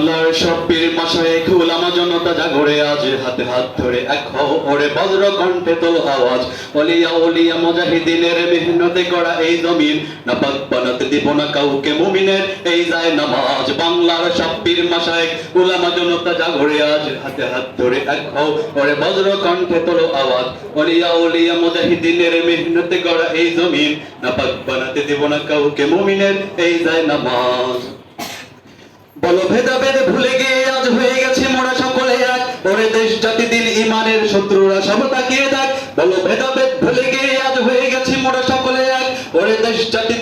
বাংলার সব পীর মাসায় খুলামা জনতা জাগরে আজ হাতে হাত ধরে। এক ওরে বজ্র কণ্ঠে তোল আওয়াজ। অলিয়া অলিয়া মুজাহিদিনের মেহনতে করা এই জমিন। না পাক বানাতে দিব না কাউকে মুমিনের। এই যায় নামাজ। বাংলার সব পীর মাসায় উলামা জনতা জাগরে আজ হাতে হাত ধরে। এক ওরে বজ্র কণ্ঠে তোল আওয়াজ। অলিয়া অলিয়া মুজাহিদিনের মেহনতে করা এই জমিন। না পাক বানাতে দিব না কাউকে মুমিনের। এই যায় নামাজ। বলো ভেদাভেদ শত্রুরা সব তাকিয়ে দেখ বলো ভেদাভেদ ভুলে গিয়ে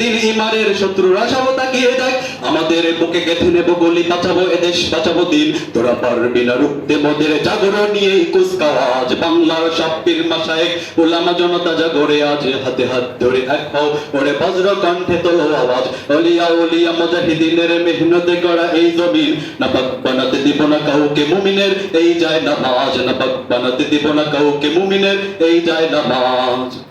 দিন ইমানের শত্রুরা সব তাকিয়ে দেখ। আমাদের বুকে গেঁথে নেব গলি বাঁচাবো এদেশ, বাঁচাবো দিন তোরা পারবি না রুখতে মোদের জাগরণ নিয়ে কুচকাওয়াজ। বাংলার সব পীর মাসায়েক ওলামা জনতা জাগরে, আজ হাতে হাত ধরে এক হও ওরে বজ্র কণ্ঠে তোলো আওয়াজ। অলিয়া অলিয়া, মুজাহিদিনের মেহনতে করা এই জমিন। না পাক বানাতে দিব না কাউকে মুমিনের, এই যায় নামাজ। না পাক বানাতে দিব না কাউকে মুমিনের, এই যায় নামাজ।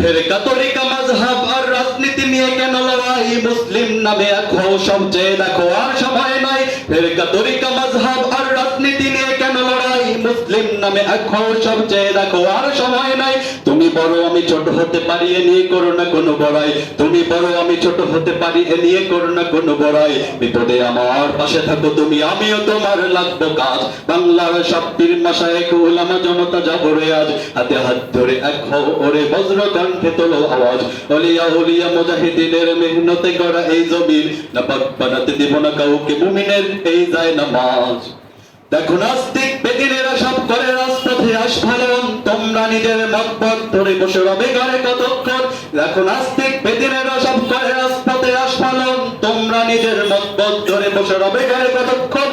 ফেরকা তরিকা মাযহাব আর রাজনীতি নিয়ে কেন লড়াই? মুসলিম নামে এখন সবচেয়ে দেখো, আর সময় নাই ফেরকা তরিকা মাযহাব আর রাজনীতি নিয়ে কেন লড়াই? মুসলিম নামে এখন সবচেয়ে দেখো, আর সময় নাই বড়, আমি ছোট হতে পারি, এ নিয়ে করো না কোনো বড়াই তুমি বড়, আমি ছোট হতে পারি, এ নিয়ে করো না কোনো বড়াই বিপদে আমার পাশে থাকো তুমি, আমিও তোমার লাগবো কাজ। বাংলার সব পীর মাসায়েক উলামা জনতা জাগরে আজ। হাতে হাত ধরে এক হও ওরে বজ্র কণ্ঠে তোলো আওয়াজ। অলিয়া উলিয়া মুজাহিদিনের মেহনতে গড়া এই জমিন। না পাক বানাতে দিব না কাউকে, মুমিনের এই যায় নামাজ। দেখো নাস্তিক বেদিনেরা সব করে রাস্তাতে আসফালন তোমরা নিজের মত ধরে বসে রবে ঘরে কতক্ষণ? দেখো নাস্তিক বেদিনেরা সব করে রাস্তাতে আসফালন তোমরা নিজের মত ধরে বসে রবে ঘরে কতক্ষণ?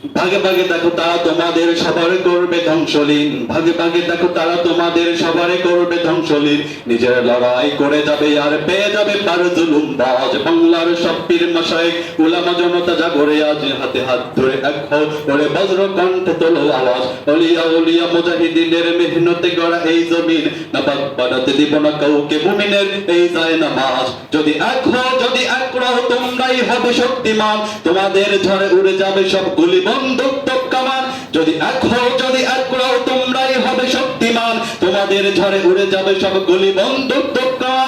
ভাগে ভাগে দেখো তারা তোমাদের সবার করবে ধ্বংসলীন। ভাগে ভাগে দেখো তারা তোমাদের সবারে করবে ধ্বংসলীন। নিজের লড়াই করে যাবে আর পেয়ে যাবে পার জুলুম বাজ। বাংলার সব পীর মাসায়েক উলামা জনতা জাগরে আজ হাতে হাত ধরে এক হও ওরে বজ্র কণ্ঠে তোলো আওয়াজ। অলিয়া অলিয়া মুজাহিদিনের মেহনতে গড়া এই জমিন। না পাক বানাতে দিব না কাউকে মুমিনের এই যায় নামাজ। যদি এক হও, যদি এক রও, তোমরাই হবে শক্তিমান। তোমাদের ঝড়ে উড়ে যাবে সব গুলি বন্দুক কামান যদি এক হও যদি এক তোমরাই হবে শক্তিমান। তোমাদের ঝড়ে উড়ে যাবে সব গুলি বন্দুক কামান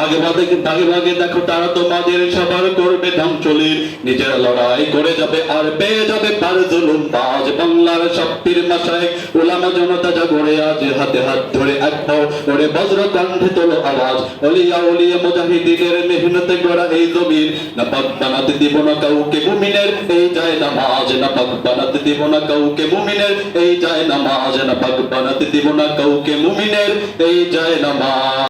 ভাগে ভাগে ভাগে ভাগে দেখো তারা তোমাদের সবার করবে ধ্বংসলীর নিজের লড়াই করে যাবে আর পেয়ে যাবে পার জুলুম। বাজ বাংলার পীর মাসায় উলামা জনতা জাগরে, আজ হাতে হাত ধরে এক হও ওরে বজ্র কণ্ঠে তোলো আওয়াজ। অলিয়া অলিয়া মুজাহিদিনের মেহনতে গড়া এই জমিন। না পাক বানাতে দিব না কাউকে মুমিনের, এই যায় নামাজ। না পাক বানাতে দিব না কাউকে মুমিনের, এই যায় নামাজ। না পাক বানাতে দিব না কাউকে মুমিনের, এই যায় নামাজ।